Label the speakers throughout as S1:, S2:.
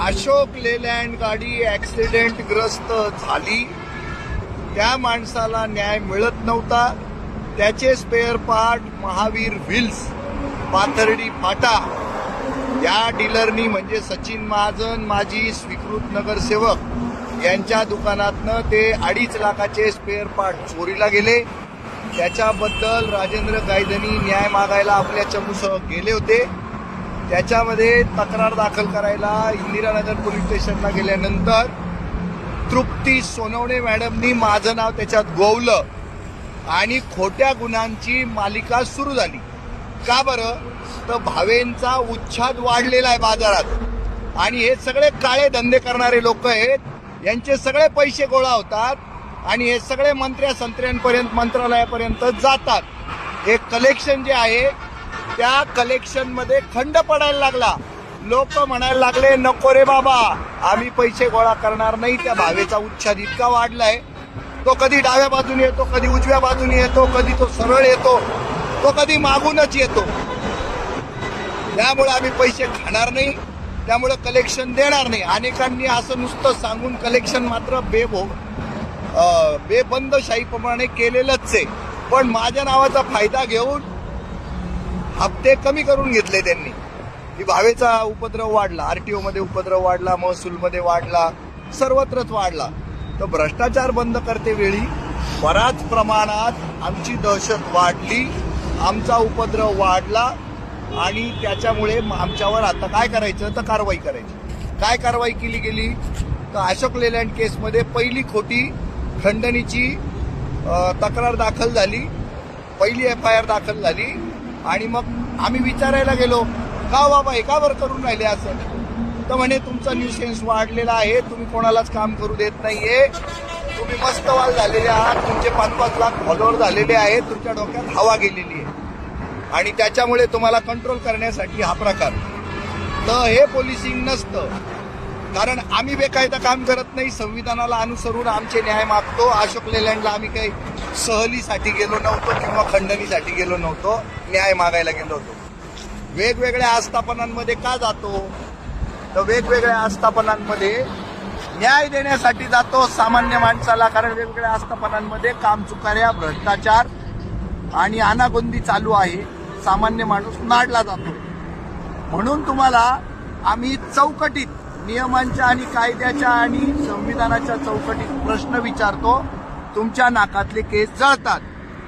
S1: Ashok Leyland गाडी ॲक्सिडेंटग्रस्त झाली. त्या माणसाला न्याय मिळत नव्हता. त्याचे spare part Mahavir wheels Pathardi फाटा. या डीलरनी म्हणजे सचिन महाजन माजी स्वीकृत नगरसेवक. यांच्या दुकानातनं ते अडीच लाखाचे स्पेअर पार्ट चोरीला गेले. त्याच्याबद्दल राजेंद्र गायधनी न्याय मागायला आपल्या चमूसह गेले होते. त्याच्यामध्ये तक्रार दाखल करायला इंदिरानगर पोलीस स्टेशनला गेल्यानंतर तृप्ती सोनवणे मॅडमनी माझं नाव त्याच्यात गोवलं आणि खोट्या गुन्ह्यांची मालिका सुरू झाली. का बरं? तर भावेंचा उच्छाद वाढलेला आहे बाजारात. आणि हे सगळे काळे धंदे करणारे लोक आहेत. यांचे सगळे पैसे गोळा होतात आणि हे सगळे मंत्र्या संत्र्यांपर्यंत मंत्रालयापर्यंत जातात. हे कलेक्शन जे आहे त्या कलेक्शनमध्ये खंड पडायला लागला. लोक म्हणायला लागले नको रे बाबा आम्ही पैसे गोळा करणार नाही त्या भावेचा उच्छाद इतका वाढलाय. तो कधी डाव्या बाजूने येतो कधी उजव्या बाजूने येतो कधी तो सरळ येतो तो कधी मागूनच येतो. त्यामुळे आम्ही पैसे खाणार नाही त्यामुळे कलेक्शन देणार नाही. अनेकांनी असं नुसतं सांगून कलेक्शन मात्र बेभो अं, बेबंदशाहीप्रमाणे केलेलंच आहे. पण माझ्या नावाचा फायदा घेऊन हप्ते कमी करून घेतले त्यांनी. की भावेचा उपद्रव वाढला आरटीओ मध्ये उपद्रव वाढला महसूलमध्ये वाढला सर्वत्रच वाढला. तर भ्रष्टाचार बंद करते वेळी बऱ्याच प्रमाणात आमची दहशत वाढली आमचा उपद्रव वाढला आणि त्याच्यामुळे आमच्यावर आता काय करायचं? तर कारवाई करायची. काय कारवाई केली गेली? तर अशोक लेलँड केसमध्ये पहिली खोटी खंडणीची तक्रार दाखल झाली. पहिली एफ आय आर दाखल झाली. आणि मग आम्ही विचारायला गेलो का बाबा हे का बरं करून राहिले असं? तर म्हणे तुमचा न्यूसेन्स वाढलेला आहे तुम्ही कोणालाच काम करू देत नाहीये. तुम्ही मस्त वाल झालेले आहात तुमचे पाच पाच लाख फॉलोअर झालेले आहेत तुमच्या डोक्यात हवा गेलेली आहे. आणि त्याच्यामुळे तुम्हाला कंट्रोल करण्यासाठी हा प्रकार. तर हे पोलिसिंग नसतं. कारण आम्ही बेकायदा काम करत नाही संविधानाला अनुसरून आमचे न्याय मागतो. अशोक लेलँडला आम्ही काही सहलीसाठी गेलो नव्हतो किंवा खंडणीसाठी गेलो नव्हतो न्याय मागायला गेलो होतो. वेगवेगळ्या आस्थापनांमध्ये का जातो? तर वेगवेगळ्या आस्थापनांमध्ये न्याय देण्यासाठी जातो सामान्य माणसाला कारण वेगवेगळ्या आस्थापनांमध्ये कामचुकाऱ्या भ्रष्टाचार आणि अनागोंदी चालू आहे. सामान्य माणूस नाडला जातो. म्हणून तुम्हाला आम्ही चौकटीत नियमांच्या आणि कायद्याच्या आणि संविधानाच्या चौकटीत प्रश्न विचारतो. तुमच्या नाकातले केस जळतात.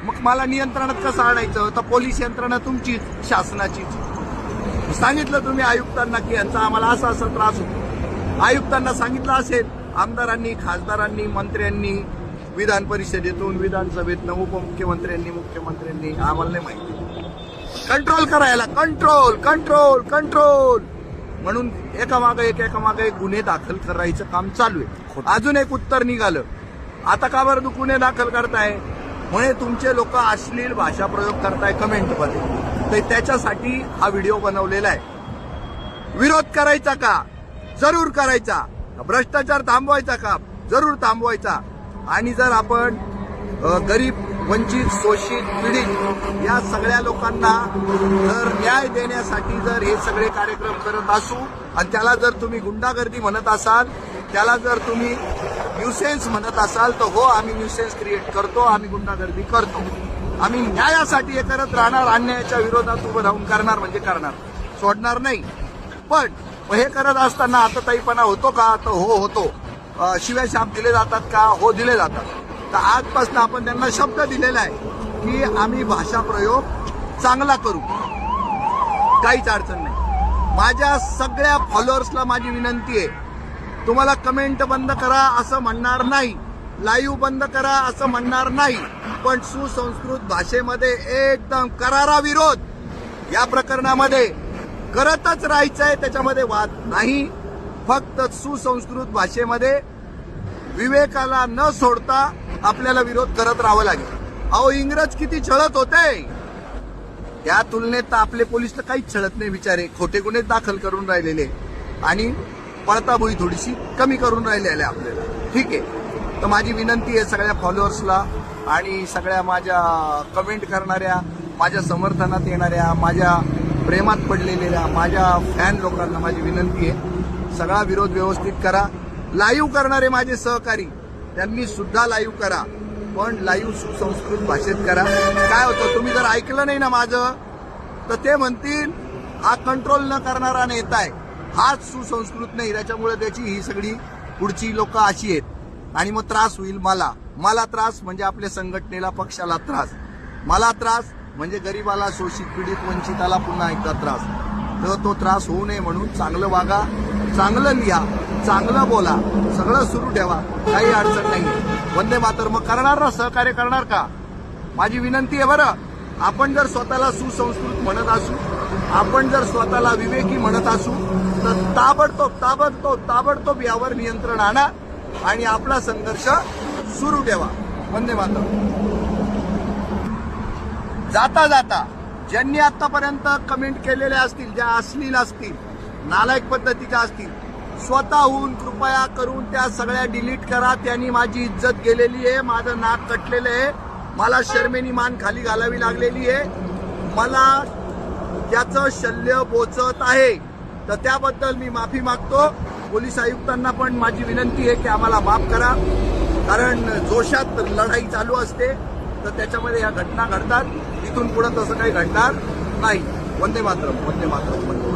S1: मग मला नियंत्रणात कसं आणायचं? तर पोलीस यंत्रणा तुमचीच शासनाचीच सांगितलं तुम्ही आयुक्तांना की यांचा आम्हाला असा असा त्रास होतो. आयुक्तांना सांगितलं असेल आमदारांनी खासदारांनी मंत्र्यांनी विधान परिषदेतून विधानसभेतनं उपमुख्यमंत्र्यांनी मुख्यमंत्र्यांनी आम्हाला नाही माहिती. कंट्रोल करायला कंट्रोल कंट्रोल कंट्रोल. म्हणून एका मागे एक एका मागे एक गुन्हे दाखल करायचं काम चालू आहे. अजून एक उत्तर निघालं. आता का बरं गुन्हे दाखल करताय? म्हणे तुमचे लोक अश्लील भाषा प्रयोग करताय कमेंटमध्ये. तर त्याच्यासाठी हा व्हिडिओ बनवलेला आहे. विरोध करायचा का? जरूर करायचा. भ्रष्टाचार थांबवायचा का? जरूर थांबवायचा. आणि जर आपण गरीब वंचित शोषित पीडित या सगळ्या लोकांना जर न्याय देण्यासाठी जर हे सगळे कार्यक्रम करत असू आणि त्याला जर तुम्ही गुंडागर्दी म्हणत असाल त्याला जर तुम्ही न्यूसेन्स म्हणत असाल तर हो आम्ही न्यूसेन्स क्रिएट करतो आम्ही गुंडागर्दी करतो. आम्ही न्यायासाठी हे करत राहणार अन्यायाच्या विरोधात उभं राहून करणार म्हणजे करणार. सोडणार नाही. पण हे करत असताना आतताईपणा होतो का? तर हो होतो. शिवाय शाप दिले जातात का? हो दिले जातात. तर आजपासून आपण त्यांना शब्द दिलेला आहे की आम्ही भाषा प्रयोग चांगला करू. काहीच अडचण नाही. माझ्या सगळ्या फॉलोअर्सला माझी विनंती आहे तुम्हाला कमेंट बंद करा असं म्हणणार नाही. लाईव्ह बंद करा असं म्हणणार नाही. पण सुसंस्कृत भाषेमध्ये एकदम करारा विरोध या प्रकरणामध्ये करतच राहायचंय त्याच्यामध्ये वाद नाही. फक्त सुसंस्कृत भाषेमध्ये विवेकाला न सोडता आपल्याला विरोध करत राहावं लागेल. अहो इंग्रज किती छळत होते? त्या तुलनेत आपले पोलीस तर काहीच छळत नाही बिचारे. खोटे गुन्हे दाखल करून राहिलेले. आणि पळताबोळी थोडीशी कमी करून राहिलेल्या आपल्याला. ठीक आहे. तर माझी विनंती आहे सगळ्या फॉलोअर्सला आणि सगळ्या माझ्या कमेंट करणाऱ्या माझ्या समर्थनात येणाऱ्या माझ्या प्रेमात पडलेल्या माझ्या फॅन लोकांना माझी विनंती आहे. सगळा विरोध व्यवस्थित करा. लाईव्ह करणारे माझे सहकारी त्यांनी सुद्धा लाईव्ह करा. पण लाईव्ह सुसंस्कृत भाषेत करा. काय होतं तुम्ही जर ऐकलं नाही ना माझं तर ते म्हणतील हा कंट्रोल न करणारा नेता आहे. हाच सुसंस्कृत नाही त्याच्यामुळे त्याची ही सगळी पुढची लोक अशी आहेत. आणि मग त्रास होईल मला. मला त्रास म्हणजे आपल्या संघटनेला पक्षाला त्रास. मला त्रास म्हणजे गरीबाला शोषित पीडित वंचिताला पुन्हा एकदा त्रास. तर तो त्रास होऊ नये म्हणून चांगलं वागा चांगलं लिहा चांगलं बोला सगळं सुरू ठेवा काही अडचण नाही. वंदे मातर मग करणार ना? सहकार्य करणार का? माझी विनंती आहे बरं. आपण जर स्वतःला सुसंस्कृत म्हणत असू आपण जर स्वतःला विवेकी म्हणत असू तर ताबडतोब ताबडतोब ताबडतोब यावर नियंत्रण आणा आणि आपला संघर्ष सुरू ठेवा. वंदे मातरम. जाता जाता ज्यांनी आतापर्यंत कमेंट केलेल्या असतील ज्या अश्लील असतील नालायक पद्धतीच्या असतील स्वतःहून कृपया करून त्या सगळ्या डिलीट करा. त्यांनी माझी इज्जत गेलेली आहे माझं नाक कटलेलं आहे मला शर्मेनी मान खाली घालावी लागलेली आहे. मला त्याचं शल्य बोचत आहे. तर त्याबद्दल मी माफी मागतो. पोलीस आयुक्तांना पण माझी विनंती आहे की आम्हाला माफ करा. कारण जोशात लढाई चालू असते. तर त्याच्यामध्ये या घटना घडतात. इथून पुढे तसं काही घडणार नाही. वंदे मातरम वंदे मातरम वंदे मातरम.